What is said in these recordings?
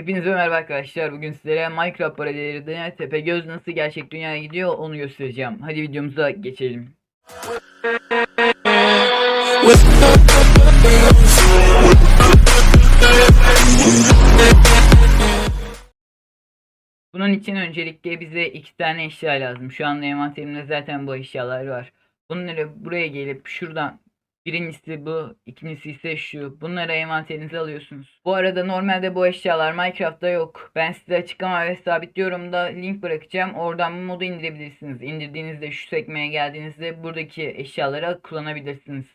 Hepinize merhaba arkadaşlar. Bugün sizlere Minecraft paralellerinde Tepegöz nasıl gerçek dünyaya gidiyor onu göstereceğim. Hadi videomuza geçelim. Bunun için öncelikle bize iki tane eşya lazım. Şu anda envanterimde zaten bu eşyalar var. Bunları buraya gelip şuradan Birincisi bu, ikincisi ise şu. Bunları envanterinize alıyorsunuz. Bu arada normalde bu eşyalar Minecraft'ta yok. Ben size açıklama ve sabit yorumda link bırakacağım. Oradan bu modu indirebilirsiniz. İndirdiğinizde şu sekmeye geldiğinizde buradaki eşyaları kullanabilirsiniz.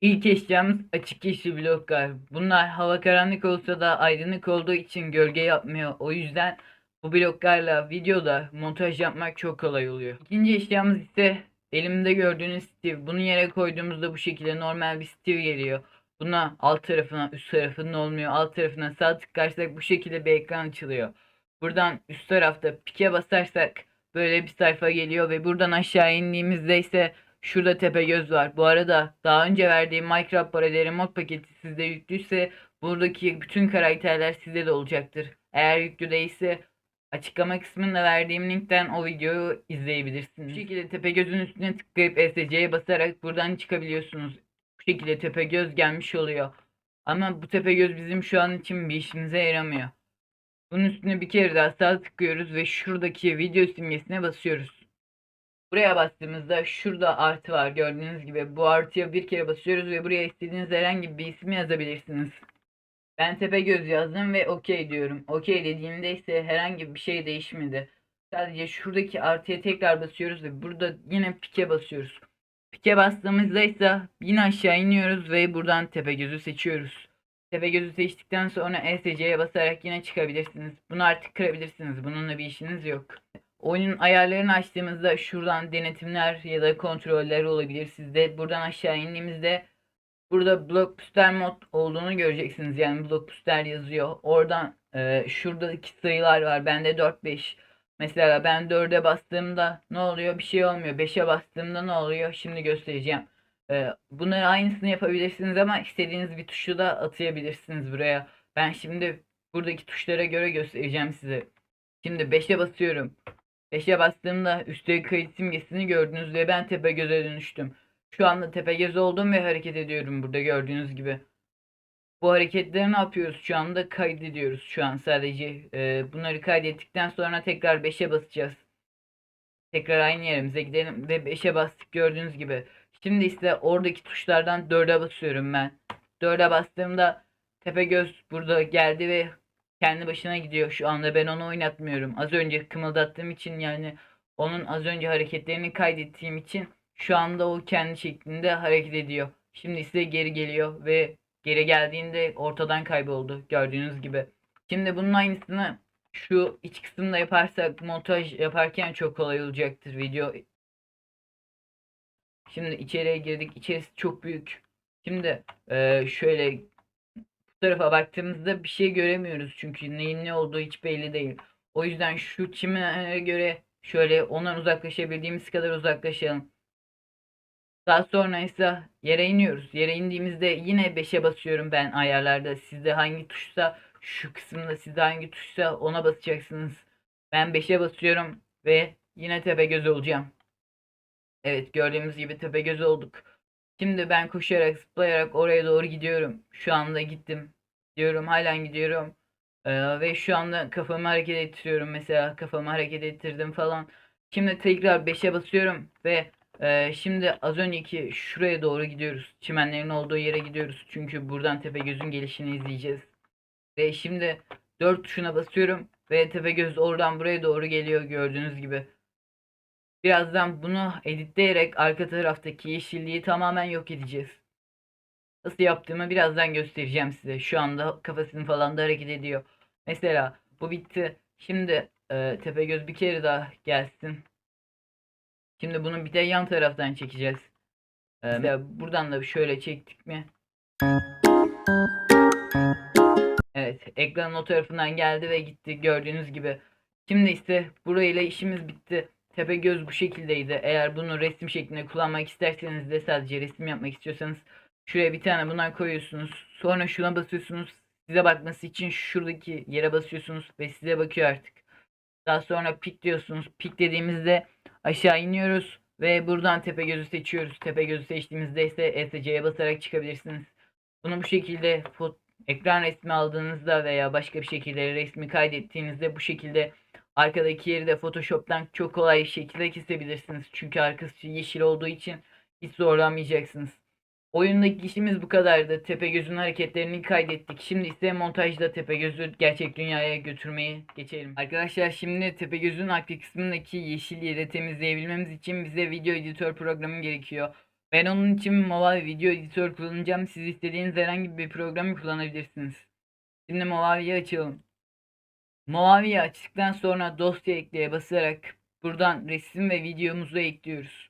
İlk eşyamız açık yeşil bloklar. Bunlar hava karanlık olsa da aydınlık olduğu için gölge yapmıyor. O yüzden bu bloklarla videoda montaj yapmak çok kolay oluyor. İkinci eşyamız ise Elimde gördüğünüz Steve. Bunu yere koyduğumuzda bu şekilde normal bir Steve geliyor. Buna alt tarafına üst tarafının olmuyor. Alt tarafına sağ tıklarsak bu şekilde bir ekran açılıyor. Buradan üst tarafta pike basarsak böyle bir sayfa geliyor ve buradan aşağı indiğimizde ise şurada tepe göz var. Bu arada daha önce verdiğim Minecraft paraleli mod paketi sizde yüklüyse buradaki bütün karakterler sizde de olacaktır. Eğer yüklü değilse Açıklama kısmında verdiğim linkten o videoyu izleyebilirsiniz. Bu şekilde Tepegöz'ün üstüne tıklayıp ESC'ye basarak buradan çıkabiliyorsunuz. Bu şekilde Tepegöz gelmiş oluyor. Ama bu Tepegöz bizim şu an için bir işimize yaramıyor. Bunun üstüne bir kere daha sağ tıklıyoruz ve şuradaki video simgesine basıyoruz. Buraya bastığımızda şurada artı var gördüğünüz gibi. Bu artıya bir kere basıyoruz ve buraya istediğiniz herhangi bir ismi yazabilirsiniz. Ben Tepegöz yazdım ve okey diyorum. Okey dediğimde ise herhangi bir şey değişmedi. Sadece şuradaki artıya tekrar basıyoruz ve burada yine pike basıyoruz. Pike bastığımızda ise yine aşağı iniyoruz ve buradan Tepegöz'ü seçiyoruz. Tepegöz'ü seçtikten sonra ESC'ye basarak yine çıkabilirsiniz. Bunu artık kırabilirsiniz. Bununla bir işiniz yok. Oyunun ayarlarını açtığımızda şuradan denetimler ya da kontroller olabilir sizde. Buradan aşağı indiğimizde Burada blockbuster mod olduğunu göreceksiniz. Yani blockbuster yazıyor. Oradan e, şuradaki sayılar var. Bende 4 5. Mesela ben 4'e bastığımda ne oluyor? Bir şey olmuyor. 5'e bastığımda ne oluyor? Şimdi göstereceğim. E, bunları aynısını yapabilirsiniz ama istediğiniz bir tuşu da atayabilirsiniz buraya. Ben şimdi buradaki tuşlara göre göstereceğim size. Şimdi 5'e basıyorum. 5'e bastığımda üstteki kayıt simgesini gördünüz ve ben tepe göze dönüştüm. Şu anda tepegöz oldum ve hareket ediyorum burada gördüğünüz gibi. Bu hareketleri ne yapıyoruz şu anda? Kaydediyoruz şu an sadece. Ee, bunları kaydettikten sonra tekrar 5'e basacağız. Tekrar aynı yerimize gidelim ve 5'e bastık gördüğünüz gibi. Şimdi ise oradaki tuşlardan 4'e basıyorum ben. 4'e bastığımda Tepegöz burada geldi ve kendi başına gidiyor. Şu anda ben onu oynatmıyorum. Az önce kımıldattığım için yani onun az önce hareketlerini kaydettiğim için şu anda o kendi şeklinde hareket ediyor. Şimdi ise geri geliyor ve geri geldiğinde ortadan kayboldu gördüğünüz gibi. Şimdi bunun aynısını şu iç kısımda yaparsak montaj yaparken çok kolay olacaktır video. Şimdi içeriye girdik. İçerisi çok büyük. Şimdi e, şöyle bu tarafa baktığımızda bir şey göremiyoruz. Çünkü neyin ne olduğu hiç belli değil. O yüzden şu çime göre şöyle ondan uzaklaşabildiğimiz kadar uzaklaşalım. Daha sonra ise yere iniyoruz. Yere indiğimizde yine 5'e basıyorum ben ayarlarda. Sizde hangi tuşsa şu kısımda sizde hangi tuşsa ona basacaksınız. Ben 5'e basıyorum ve yine tepe göz olacağım. Evet gördüğümüz gibi tepe göz olduk. Şimdi ben koşarak zıplayarak oraya doğru gidiyorum. Şu anda gittim. Diyorum halen gidiyorum. Ee, ve şu anda kafamı hareket ettiriyorum. Mesela kafamı hareket ettirdim falan. Şimdi tekrar 5'e basıyorum ve ee, şimdi az önceki şuraya doğru gidiyoruz. Çimenlerin olduğu yere gidiyoruz. Çünkü buradan Tepegöz'ün gelişini izleyeceğiz. Ve şimdi 4 tuşuna basıyorum. Ve Tepegöz oradan buraya doğru geliyor gördüğünüz gibi. Birazdan bunu editleyerek arka taraftaki yeşilliği tamamen yok edeceğiz. Nasıl yaptığımı birazdan göstereceğim size. Şu anda kafasını falan da hareket ediyor. Mesela bu bitti. Şimdi e, Tepegöz bir kere daha gelsin. Şimdi bunu bir de yan taraftan çekeceğiz. Ee, buradan da şöyle çektik mi? Evet, ekranın o tarafından geldi ve gitti gördüğünüz gibi. Şimdi ise burayla işimiz bitti. Tepe göz bu şekildeydi. Eğer bunu resim şeklinde kullanmak isterseniz de sadece resim yapmak istiyorsanız şuraya bir tane bundan koyuyorsunuz. Sonra şuna basıyorsunuz. size bakması için şuradaki yere basıyorsunuz ve size bakıyor artık. Daha sonra pik diyorsunuz. Pik dediğimizde aşağı iniyoruz ve buradan tepe gözü seçiyoruz. Tepe gözü seçtiğimizde ise ESC'ye basarak çıkabilirsiniz. Bunu bu şekilde ekran resmi aldığınızda veya başka bir şekilde resmi kaydettiğinizde bu şekilde arkadaki yeri de Photoshop'tan çok kolay şekilde kesebilirsiniz. Çünkü arkası yeşil olduğu için hiç zorlanmayacaksınız. Oyundaki işimiz bu kadardı. Tepegöz'ün hareketlerini kaydettik. Şimdi ise montajda Tepegöz'ü gerçek dünyaya götürmeyi geçelim. Arkadaşlar şimdi Tepegöz'ün arka kısmındaki yeşil yeri temizleyebilmemiz için bize video editör programı gerekiyor. Ben onun için Movavi Video Editör kullanacağım. Siz istediğiniz herhangi bir programı kullanabilirsiniz. Şimdi Movavi'yi açalım. Movavi'yi açtıktan sonra dosya ekleye basarak buradan resim ve videomuzu ekliyoruz.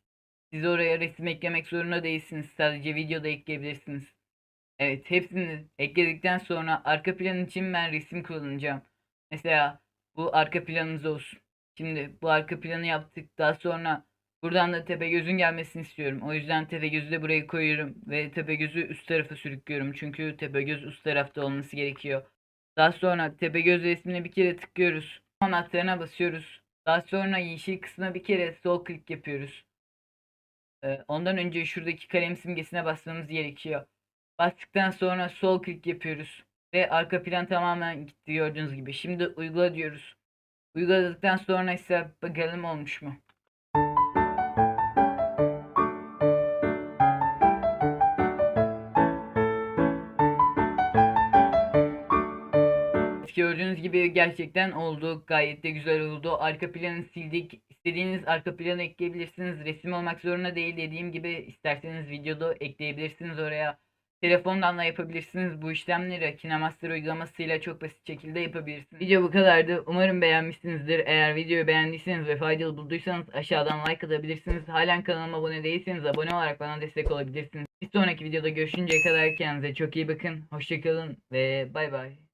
Siz oraya resim eklemek zorunda değilsiniz. Sadece video da ekleyebilirsiniz. Evet hepsini ekledikten sonra arka plan için ben resim kullanacağım. Mesela bu arka planımız olsun. Şimdi bu arka planı yaptık. Daha sonra buradan da Tepegöz'ün gelmesini istiyorum. O yüzden Tepegöz'ü de buraya koyuyorum. Ve Tepegöz'ü üst tarafa sürüklüyorum. Çünkü Tepegöz üst tarafta olması gerekiyor. Daha sonra Tepegöz resmine bir kere tıklıyoruz. Anahtarına basıyoruz. Daha sonra yeşil kısmına bir kere sol klik yapıyoruz. Ee, ondan önce şuradaki kalem simgesine basmamız gerekiyor. Bastıktan sonra sol klik yapıyoruz. Ve arka plan tamamen gitti gördüğünüz gibi. Şimdi uygula diyoruz. Uyguladıktan sonra ise bakalım olmuş mu? Gördüğünüz gibi gerçekten oldu. Gayet de güzel oldu. Arka planı sildik. İstediğiniz arka planı ekleyebilirsiniz. Resim olmak zorunda değil dediğim gibi isterseniz videoda ekleyebilirsiniz oraya. Telefondan da yapabilirsiniz bu işlemleri. KineMaster uygulamasıyla çok basit şekilde yapabilirsiniz. Video bu kadardı. Umarım beğenmişsinizdir. Eğer videoyu beğendiyseniz ve faydalı bulduysanız aşağıdan like atabilirsiniz. Halen kanalıma abone değilseniz abone olarak bana destek olabilirsiniz. Bir sonraki videoda görüşünceye kadar kendinize çok iyi bakın. Hoşçakalın ve bay bay.